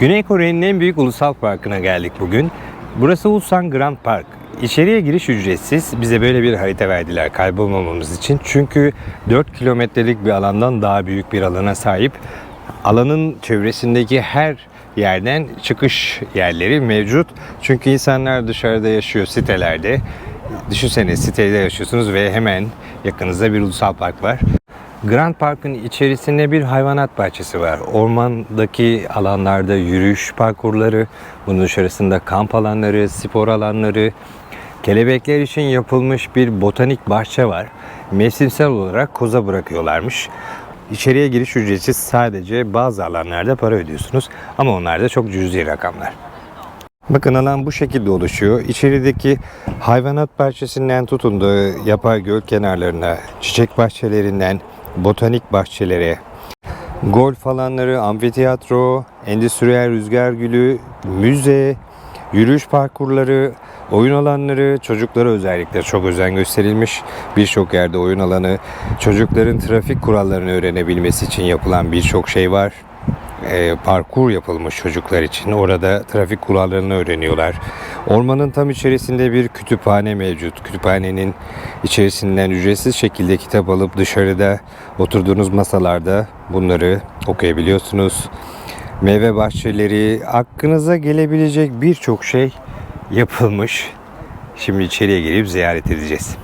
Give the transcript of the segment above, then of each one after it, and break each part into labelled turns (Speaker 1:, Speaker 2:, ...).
Speaker 1: Güney Kore'nin en büyük ulusal parkına geldik bugün. Burası Ulsan Grand Park. İçeriye giriş ücretsiz. Bize böyle bir harita verdiler kaybolmamamız için. Çünkü 4 kilometrelik bir alandan daha büyük bir alana sahip. Alanın çevresindeki her yerden çıkış yerleri mevcut. Çünkü insanlar dışarıda yaşıyor sitelerde. Düşünsene sitede yaşıyorsunuz ve hemen yakınızda bir ulusal park var. Grand Park'ın içerisinde bir hayvanat bahçesi var. Ormandaki alanlarda yürüyüş parkurları, bunun dışarısında kamp alanları, spor alanları, kelebekler için yapılmış bir botanik bahçe var. Mevsimsel olarak koza bırakıyorlarmış. İçeriye giriş ücretsiz sadece bazı alanlarda para ödüyorsunuz ama onlar da çok cüzi rakamlar. Bakın alan bu şekilde oluşuyor. İçerideki hayvanat bahçesinden tutun da yapay göl kenarlarına, çiçek bahçelerinden, botanik bahçelere, golf alanları, amfiteyatro, endüstriyel rüzgar gülü, müze, yürüyüş parkurları, oyun alanları, çocuklara özellikle çok özen gösterilmiş. Birçok yerde oyun alanı, çocukların trafik kurallarını öğrenebilmesi için yapılan birçok şey var e, parkur yapılmış çocuklar için. Orada trafik kurallarını öğreniyorlar. Ormanın tam içerisinde bir kütüphane mevcut. Kütüphanenin içerisinden ücretsiz şekilde kitap alıp dışarıda oturduğunuz masalarda bunları okuyabiliyorsunuz. Meyve bahçeleri, aklınıza gelebilecek birçok şey yapılmış. Şimdi içeriye girip ziyaret edeceğiz.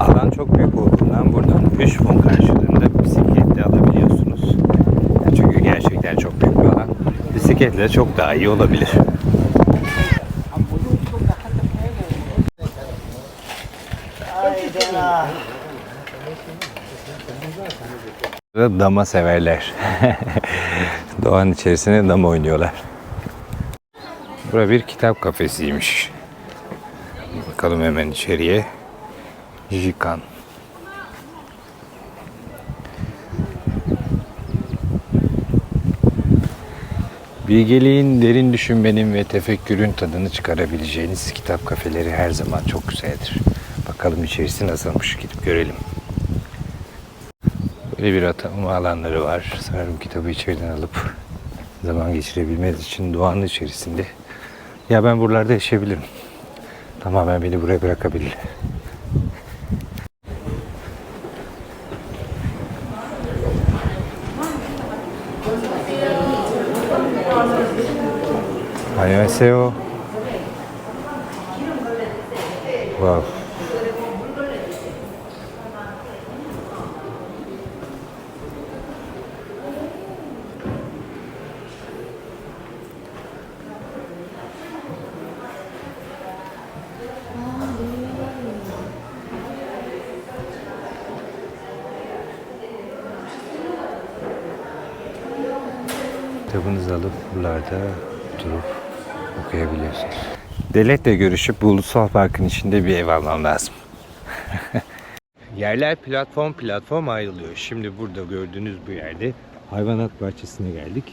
Speaker 1: Alan çok büyük olduğundan buradan 3 fon karşılığında bisikletle alabiliyorsunuz. Yani çünkü gerçekten çok büyük bir alan. Bisikletle çok daha iyi olabilir. Dama severler. Doğanın içerisinde dama oynuyorlar. Bura bir kitap kafesiymiş. Bakalım hemen içeriye. Jikan. Bilgeliğin, derin düşünmenin ve tefekkürün tadını çıkarabileceğiniz kitap kafeleri her zaman çok güzeldir. Bakalım içerisi nasılmış gidip görelim. Böyle bir atama alanları var. Sanırım kitabı içeriden alıp zaman geçirebilmeniz için doğanın içerisinde. Ya ben buralarda yaşayabilirim. Tamamen beni buraya bırakabilir. 안녕하세요. 와우. Kitabınızı alıp buralarda oturup okuyabiliyorsunuz. Devletle görüşüp bu ulusal parkın içinde bir ev almam lazım. Yerler platform platform ayrılıyor. Şimdi burada gördüğünüz bu yerde hayvanat bahçesine geldik.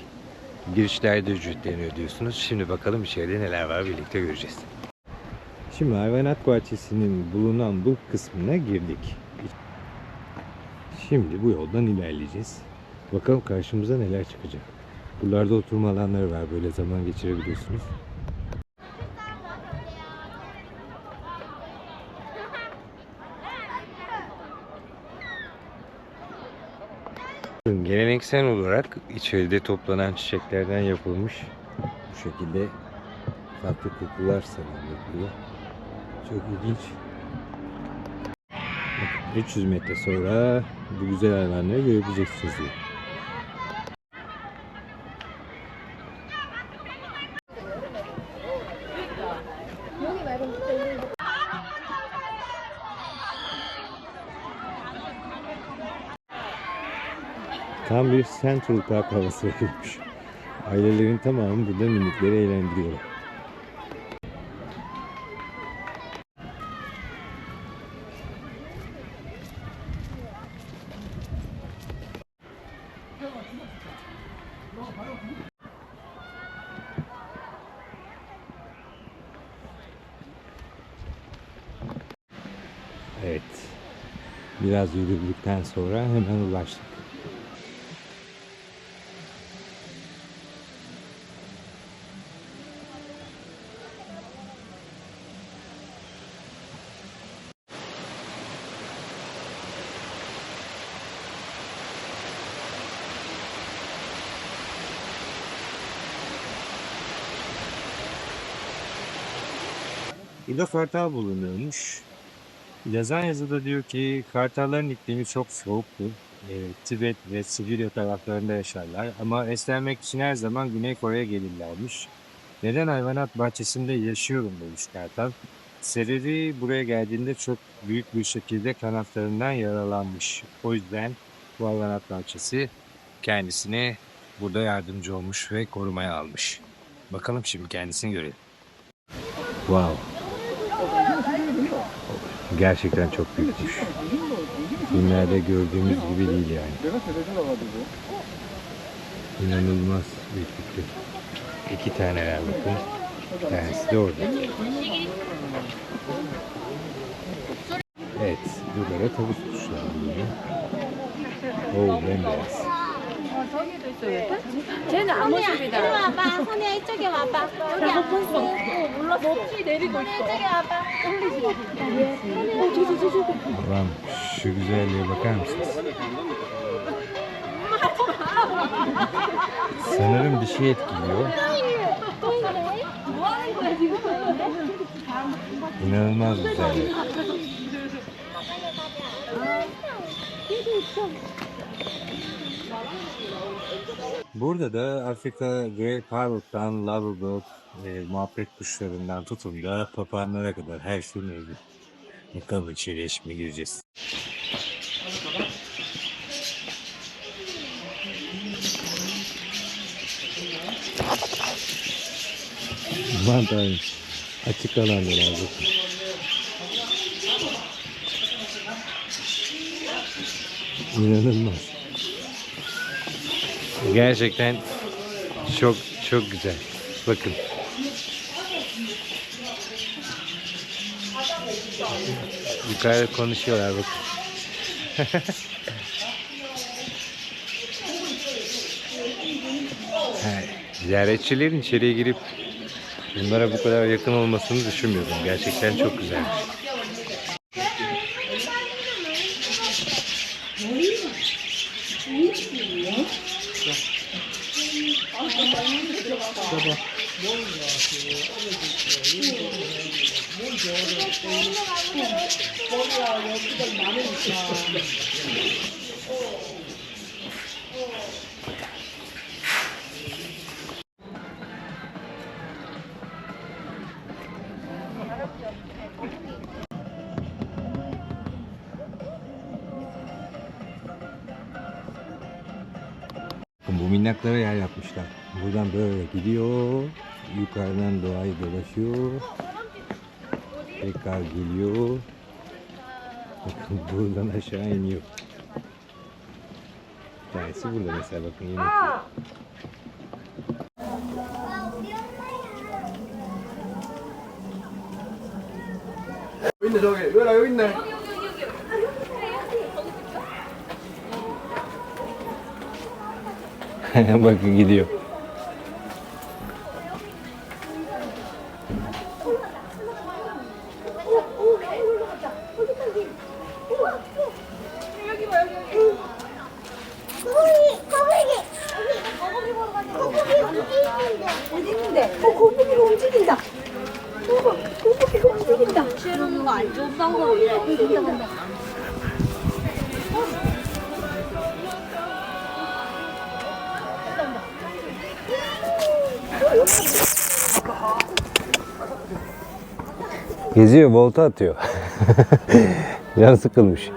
Speaker 1: Girişlerde ücretlerini ödüyorsunuz. Şimdi bakalım içeride neler var birlikte göreceğiz. Şimdi hayvanat bahçesinin bulunan bu kısmına girdik. Şimdi bu yoldan ilerleyeceğiz. Bakalım karşımıza neler çıkacak. Buralarda oturma alanları var. Böyle zaman geçirebiliyorsunuz. Geleneksel olarak içeride toplanan çiçeklerden yapılmış bu şekilde farklı kokular sanırım yapılıyor. Çok ilginç. Bakın 300 metre sonra bu güzel alanları görebileceksiniz diye. Tam bir Central Park havası yapılmış. Ailelerin tamamı burada minikleri eğlendiriyorlar. Evet. Biraz yürüdükten sonra hemen ulaştık. Burada kartal bulunuyormuş. Yazan yazıda diyor ki kartalların iklimi çok soğuktur. Ee, Tibet ve Sibirya taraflarında yaşarlar ama beslenmek için her zaman Güney Kore'ye gelirlermiş. Neden hayvanat bahçesinde yaşıyorum demiş kartal. Sebebi buraya geldiğinde çok büyük bir şekilde kanatlarından yaralanmış. O yüzden bu hayvanat bahçesi kendisine burada yardımcı olmuş ve korumaya almış. Bakalım şimdi kendisini görelim. Wow. Gerçekten çok büyükmüş. Filmlerde gördüğümüz gibi değil yani. İnanılmaz büyüklükte. İki tane var bakın. Bir tanesi de orada. Evet, burada da tavus kuşları bulunuyor. Oo, bembeyaz. 선이도 있어 왜?
Speaker 2: 쟤는 안
Speaker 3: 선이야 이리
Speaker 2: 모습이다.
Speaker 3: 와봐 선이야 이쪽에 와봐 여기 안
Speaker 2: 보이지? 몰라 지 내리고 선이야 있어.
Speaker 3: 이쪽에 와봐
Speaker 1: Ulan şu güzelliğe bakar mısınız? Sanırım bir şey etkiliyor.
Speaker 3: 또 있네 뭐 하는 거야 지금?
Speaker 1: İnanılmaz güzellik. Burada da Afrika Grey Parrot'tan Lovebird, e, muhabbet kuşlarından tutun da papağanlara kadar her şey mevcut. Bakalım içeriye şimdi gireceğiz. Aman tanrım. Açık alanlar abi. İnanılmaz. Gerçekten çok çok güzel. Bakın. Yukarıda konuşuyorlar bakın. Ziyaretçilerin içeriye girip bunlara bu kadar yakın olmasını düşünmüyordum. Gerçekten çok güzel. Bu minnaklara yer yapmışlar. Buradan böyle gidiyor. Yukarıdan doğayı dolaşıyor. Tekrar geliyor. Bakın buradan aşağı iniyor. Bir tanesi burada mesela bakın yemek yiyor.
Speaker 4: 여기 있네 저기 유라 여기 있네
Speaker 1: bakın gidiyor.
Speaker 3: 거북이, 움직인다. 실은 거안 좋은 방법이래. 움직인다, 근데.
Speaker 1: Geziyor, volta atıyor. Can sıkılmış.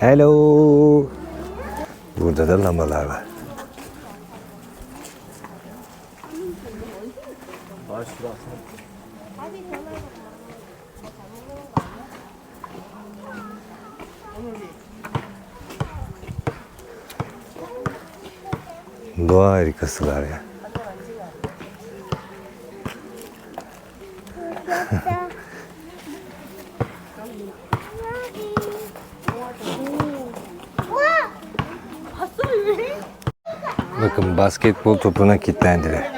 Speaker 1: Hello. Burada da lamalar var. doğa harikasılar ya. Bakın basketbol topuna kilitlendiler.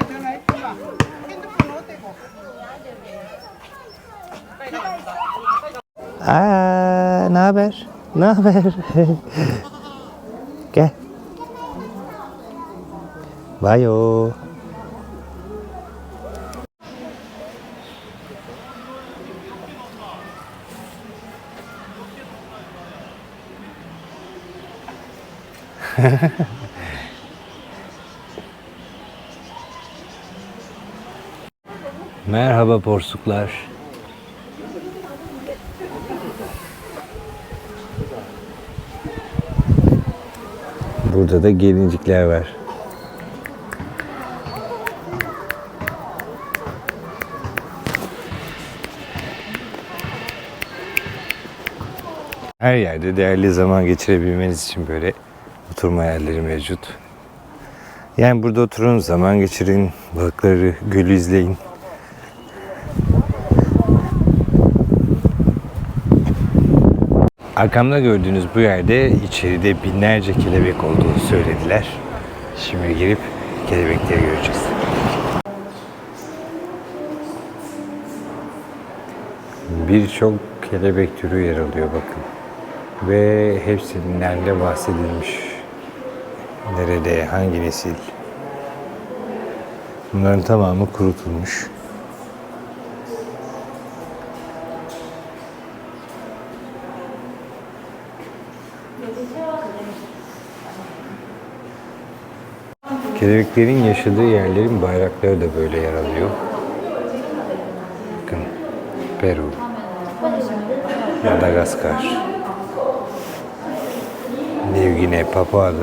Speaker 1: Aa, ne haber? Ne haber? Bayo. Merhaba porsuklar. Burada da gelincikler var. Her yerde değerli zaman geçirebilmeniz için böyle oturma yerleri mevcut. Yani burada oturun, zaman geçirin, balıkları, gölü izleyin. Arkamda gördüğünüz bu yerde içeride binlerce kelebek olduğunu söylediler. Şimdi girip kelebekleri göreceğiz. Birçok kelebek türü yer alıyor bakın. Ve hepsinden de bahsedilmiş. Nerede, hangi nesil. Bunların tamamı kurutulmuş. Kelebeklerin yaşadığı yerlerin bayrakları da böyle yer alıyor. Bakın Peru, Madagaskar, New Guinea, Papua.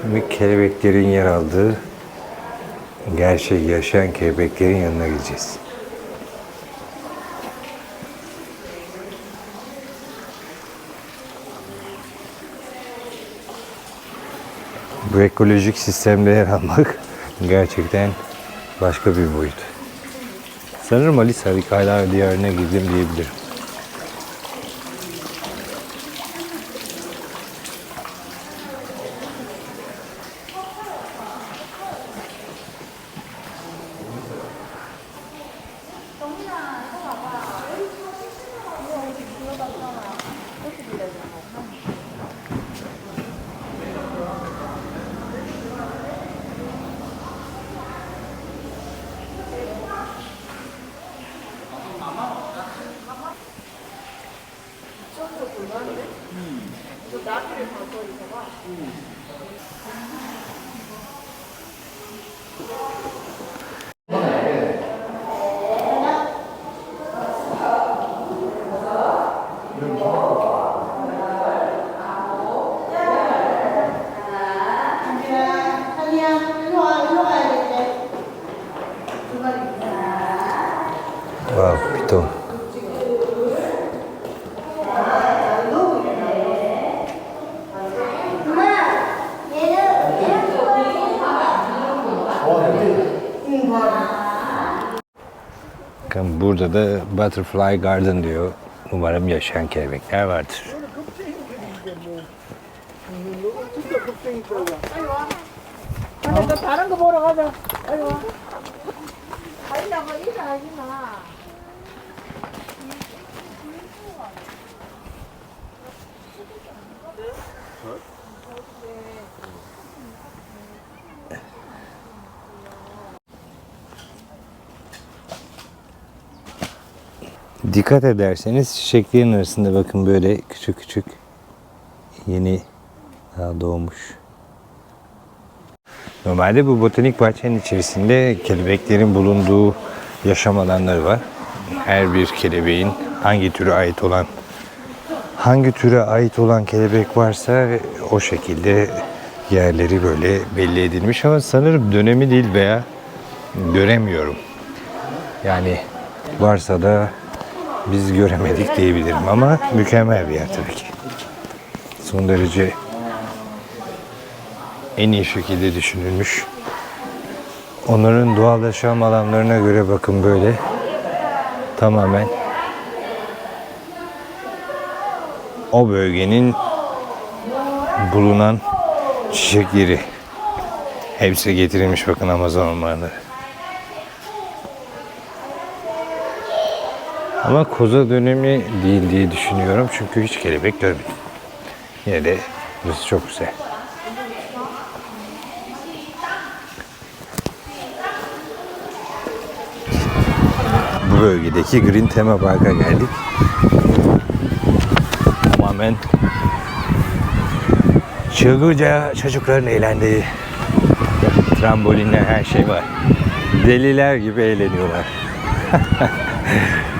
Speaker 1: Şimdi kelebeklerin yer aldığı gerçek yaşayan kelebeklerin yanına gideceğiz. Bu ekolojik sistemde yer almak gerçekten başka bir boyut. Sanırım Ali Sarıkaylar diyarına girdim diyebilirim. burada da Butterfly Garden diyor. Umarım yaşayan kelebekler vardır.
Speaker 2: 근데 너 다른 거 보러 가자. 아이고.
Speaker 3: 가려고 일하지 마.
Speaker 1: Dikkat ederseniz çiçeklerin arasında bakın böyle küçük küçük yeni daha doğmuş. Normalde bu botanik bahçenin içerisinde kelebeklerin bulunduğu yaşam alanları var. Her bir kelebeğin hangi türe ait olan hangi türe ait olan kelebek varsa o şekilde yerleri böyle belli edilmiş ama sanırım dönemi değil veya göremiyorum. Yani varsa da biz göremedik diyebilirim ama mükemmel bir yer tabii ki. Son derece en iyi şekilde düşünülmüş. Onların doğal yaşam alanlarına göre bakın böyle tamamen o bölgenin bulunan Çiçek yeri. Hepsi getirilmiş bakın Amazon ormanları. Ama koza dönemi değil diye düşünüyorum çünkü hiç kelebek görmedim. Yine de burası çok güzel. Bu bölgedeki Green Tema Park'a geldik. Tamamen çılgınca çocukların eğlendiği trambolinler her şey var. Deliler gibi eğleniyorlar.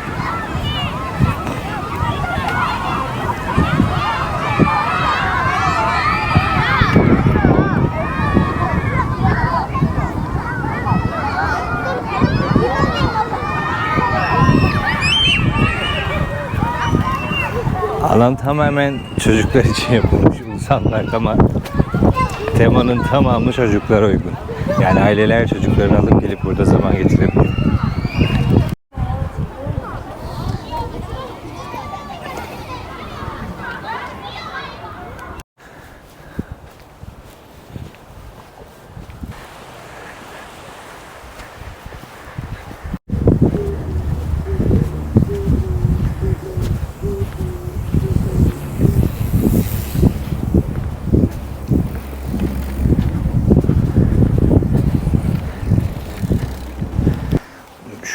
Speaker 1: Alan tamamen çocuklar için yapılmış ulusal ama temanın tamamı çocuklara uygun. Yani aileler çocuklarını alıp gelip burada zaman geçirebiliyor.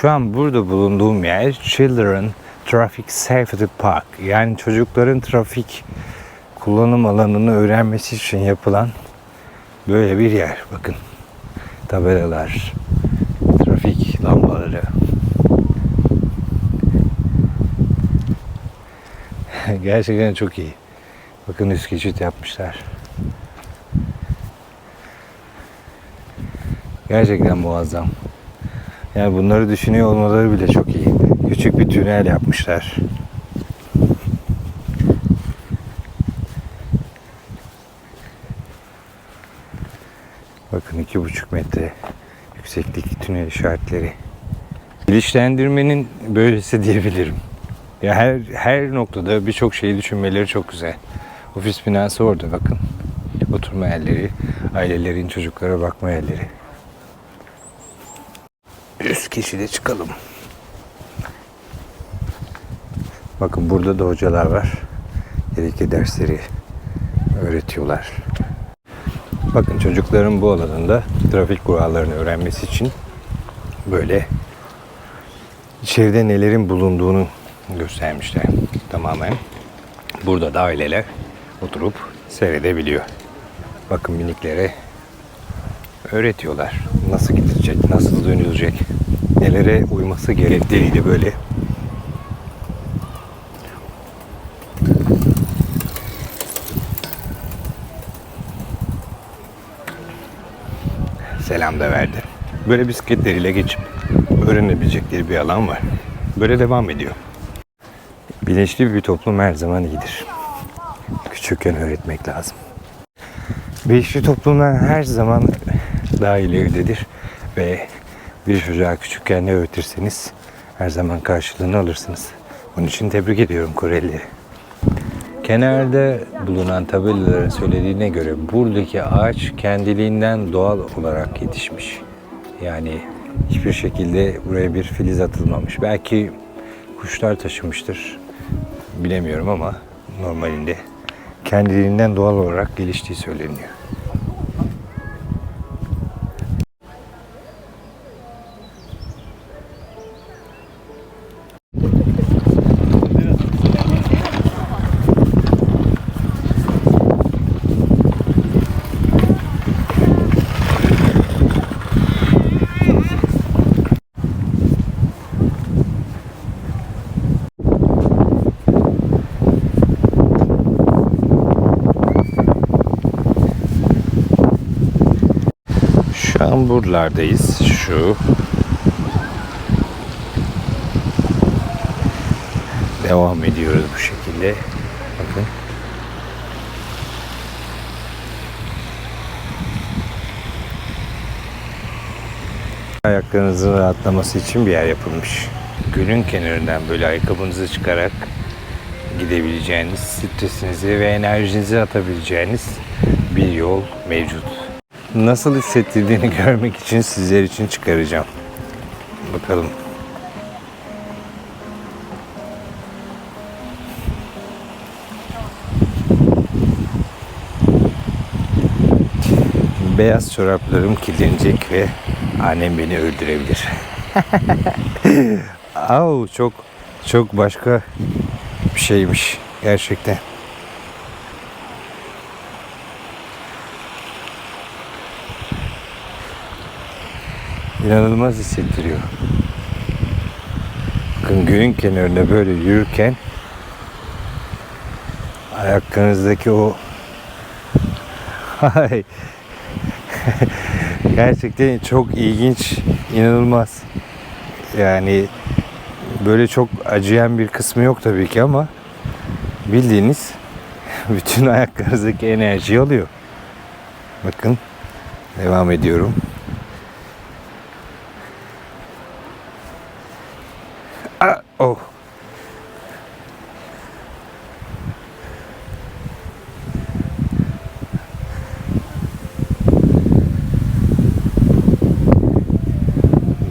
Speaker 1: Şu an burada bulunduğum yer Children Traffic Safety Park. Yani çocukların trafik kullanım alanını öğrenmesi için yapılan böyle bir yer. Bakın tabelalar, trafik lambaları. Gerçekten çok iyi. Bakın üst geçit yapmışlar. Gerçekten muazzam. Yani bunları düşünüyor olmaları bile çok iyi. Küçük bir tünel yapmışlar. Bakın iki buçuk metre yükseklik tünel işaretleri. Bilinçlendirmenin böylesi diyebilirim. Ya her her noktada birçok şeyi düşünmeleri çok güzel. Ofis binası orada bakın. Oturma yerleri, ailelerin çocuklara bakma yerleri. Geçide çıkalım. Bakın burada da hocalar var. Gerekli dersleri öğretiyorlar. Bakın çocukların bu alanında trafik kurallarını öğrenmesi için böyle içeride nelerin bulunduğunu göstermişler tamamen. Burada da aileler oturup seyredebiliyor. Bakın miniklere öğretiyorlar. Nasıl gidilecek, nasıl dönülecek, nelere uyması gerektiğiyle böyle. Selam da verdi. Böyle bisikletleriyle geçip öğrenebilecekleri bir alan var. Böyle devam ediyor. Bilinçli bir toplum her zaman iyidir. Küçükken öğretmek lazım. Bilinçli toplumlar her zaman daha ileridedir ve bir çocuğa küçükken ne öğretirseniz her zaman karşılığını alırsınız. Bunun için tebrik ediyorum Korelileri. Kenarda bulunan tabelaların söylediğine göre buradaki ağaç kendiliğinden doğal olarak yetişmiş. Yani hiçbir şekilde buraya bir filiz atılmamış. Belki kuşlar taşımıştır. Bilemiyorum ama normalinde kendiliğinden doğal olarak geliştiği söyleniyor. Şu an buralardayız. Şu. Devam ediyoruz bu şekilde. Bakın. Ayaklarınızın rahatlaması için bir yer yapılmış. Gölün kenarından böyle ayakkabınızı çıkarak gidebileceğiniz, stresinizi ve enerjinizi atabileceğiniz bir yol mevcut. Nasıl hissettirdiğini görmek için sizler için çıkaracağım. Bakalım. Beyaz çoraplarım kirlenecek ve annem beni öldürebilir. Au çok çok başka bir şeymiş gerçekten. İnanılmaz hissettiriyor. Bakın gölün kenarında böyle yürürken ayaklarınızdaki o Hay. Gerçekten çok ilginç, inanılmaz. Yani böyle çok acıyan bir kısmı yok tabii ki ama bildiğiniz bütün ayaklarınızdaki enerjiyi alıyor. Bakın devam ediyorum. Oh.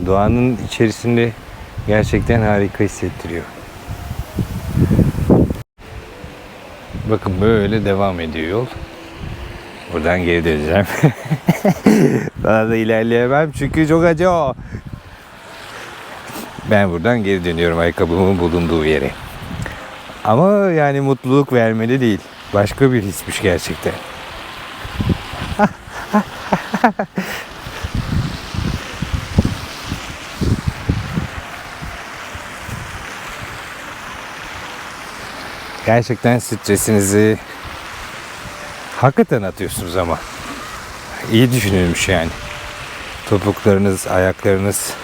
Speaker 1: Doğanın içerisinde gerçekten harika hissettiriyor. Bakın böyle devam ediyor yol. Buradan geri döneceğim. Daha da ilerleyemem çünkü çok acı o. Ben buradan geri dönüyorum ayakkabımın bulunduğu yere. Ama yani mutluluk vermeli değil. Başka bir hismiş gerçekten. Gerçekten stresinizi hakikaten atıyorsunuz ama. İyi düşünülmüş yani. Topuklarınız, ayaklarınız.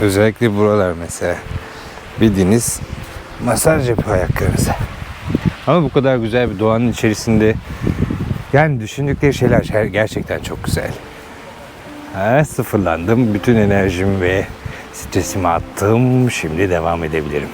Speaker 1: Özellikle buralar mesela. Bildiğiniz masaj yapıyor ayaklarınıza. Ama bu kadar güzel bir doğanın içerisinde yani düşündükleri şeyler gerçekten çok güzel. Ha, sıfırlandım. Bütün enerjimi ve stresimi attım. Şimdi devam edebilirim.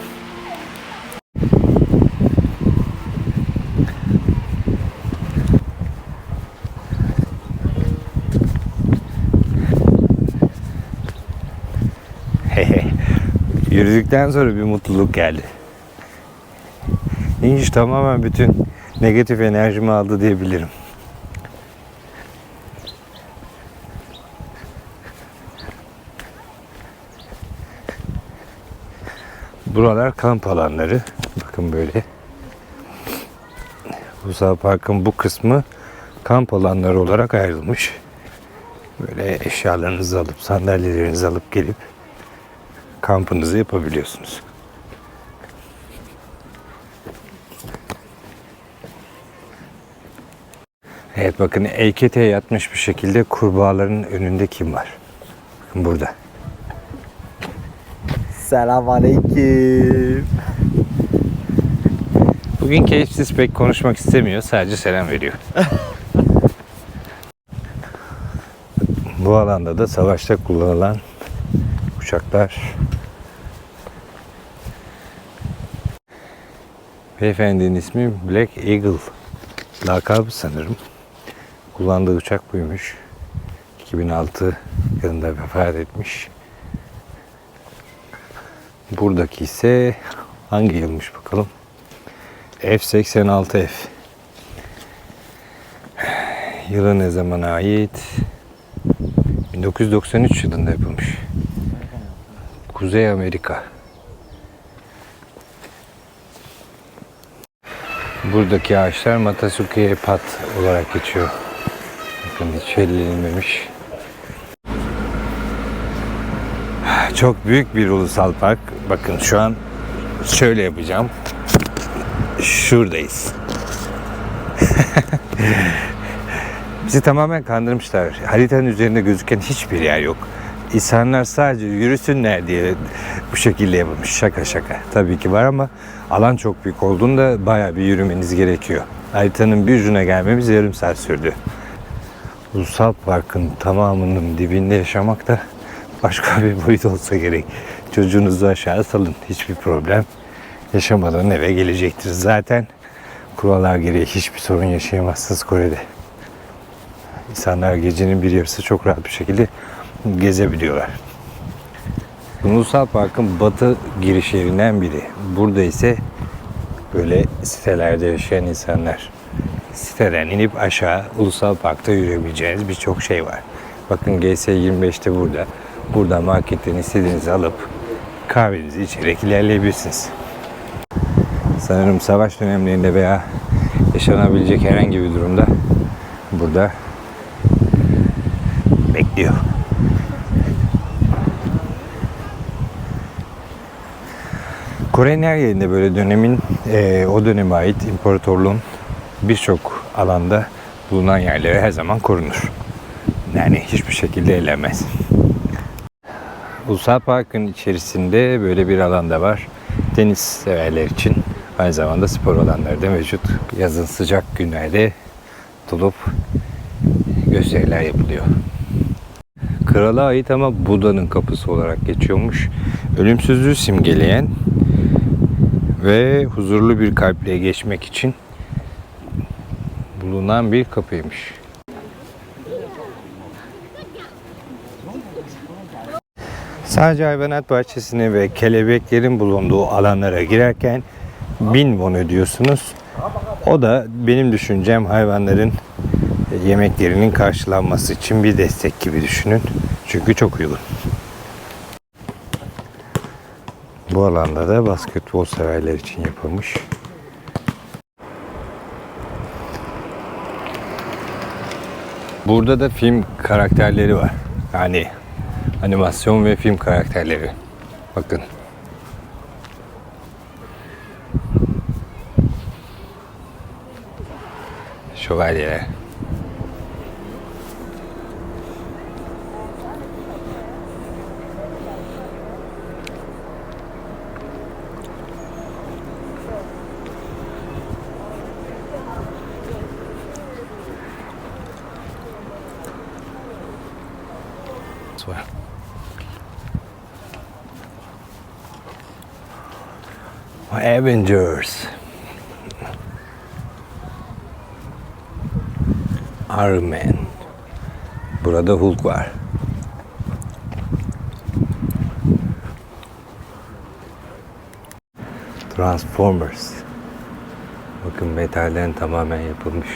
Speaker 1: Yürüdükten sonra bir mutluluk geldi. İnş tamamen bütün negatif enerjimi aldı diyebilirim. Buralar kamp alanları. Bakın böyle. Ulusal Park'ın bu kısmı kamp alanları olarak ayrılmış. Böyle eşyalarınızı alıp, sandalyelerinizi alıp gelip kampınızı yapabiliyorsunuz. Evet bakın EKT'ye yatmış bir şekilde kurbağaların önünde kim var? Bakın burada.
Speaker 5: Selamünaleyküm.
Speaker 1: Bugün keyifsiz pek konuşmak istemiyor. Sadece selam veriyor. Bu alanda da savaşta kullanılan uçaklar. Beyefendinin ismi Black Eagle. Lakabı sanırım. Kullandığı uçak buymuş. 2006 yılında vefat etmiş. Buradaki ise hangi yılmış bakalım? F-86F. Yılı ne zamana ait? 1993 yılında yapılmış. Kuzey Amerika. Buradaki ağaçlar Matasuke Pat olarak geçiyor. Bakın hiç ellenilmemiş. Çok büyük bir ulusal park. Bakın şu an şöyle yapacağım. Şuradayız. Bizi tamamen kandırmışlar. Haritanın üzerinde gözüken hiçbir yer yok. İnsanlar sadece yürüsünler diye bu şekilde yapılmış. Şaka şaka. Tabii ki var ama alan çok büyük olduğunda bayağı bir yürümeniz gerekiyor. Haritanın bir ucuna gelmemiz yarım saat sürdü. Ulusal Park'ın tamamının dibinde yaşamak da başka bir boyut olsa gerek. Çocuğunuzu aşağı salın. Hiçbir problem yaşamadan eve gelecektir. Zaten Kurallar gereği hiçbir sorun yaşayamazsınız Kore'de. İnsanlar gecenin bir yarısı çok rahat bir şekilde gezebiliyorlar. Ulusal Park'ın batı girişlerinden biri. Burada ise böyle sitelerde yaşayan insanlar. Siteden inip aşağı Ulusal Park'ta yürüyebileceğiniz birçok şey var. Bakın GS25'te burada. Burada marketten istediğinizi alıp kahvenizi içerek ilerleyebilirsiniz. Sanırım savaş dönemlerinde veya yaşanabilecek herhangi bir durumda burada bekliyor. Kore'nin her yerinde böyle dönemin eee, o döneme ait imparatorluğun birçok alanda bulunan yerleri her zaman korunur. Yani hiçbir şekilde elenmez. Ulusal Park'ın içerisinde böyle bir alanda var. Deniz severler için aynı zamanda spor alanları da mevcut. Yazın sıcak günlerde dolup gösteriler yapılıyor. Krala ait ama Buda'nın kapısı olarak geçiyormuş. Ölümsüzlüğü simgeleyen ve huzurlu bir kalple geçmek için bulunan bir kapıymış. Sadece hayvanat bahçesine ve kelebeklerin bulunduğu alanlara girerken 1000 won ödüyorsunuz. O da benim düşüncem hayvanların yemeklerinin karşılanması için bir destek gibi düşünün. Çünkü çok uygun. Bu alanda da basketbol severler için yapılmış. Burada da film karakterleri var. Yani animasyon ve film karakterleri. Bakın. Şövalyeler. var. Avengers. Iron Man. Burada Hulk var. Transformers. Bakın metalden tamamen yapılmış.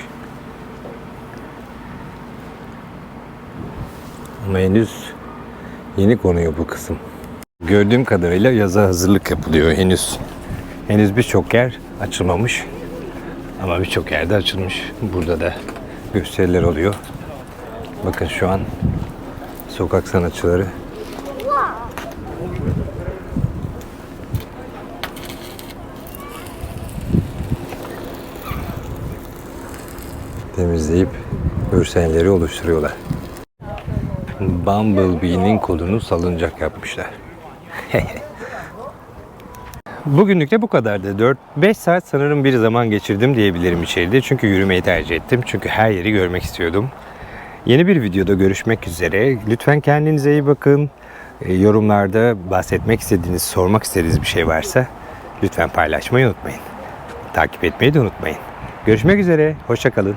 Speaker 1: Ama henüz yeni konuyor bu kısım. Gördüğüm kadarıyla yaza hazırlık yapılıyor henüz. Henüz birçok yer açılmamış. Ama birçok yerde açılmış. Burada da gösteriler oluyor. Bakın şu an sokak sanatçıları temizleyip görselleri oluşturuyorlar. Bumblebee'nin kolunu salıncak yapmışlar. Bugünlük de bu kadardı. 4-5 saat sanırım bir zaman geçirdim diyebilirim içeride. Çünkü yürümeyi tercih ettim. Çünkü her yeri görmek istiyordum. Yeni bir videoda görüşmek üzere. Lütfen kendinize iyi bakın. E, Yorumlarda bahsetmek istediğiniz, sormak istediğiniz bir şey varsa lütfen paylaşmayı unutmayın. Takip etmeyi de unutmayın. Görüşmek üzere. Hoşçakalın.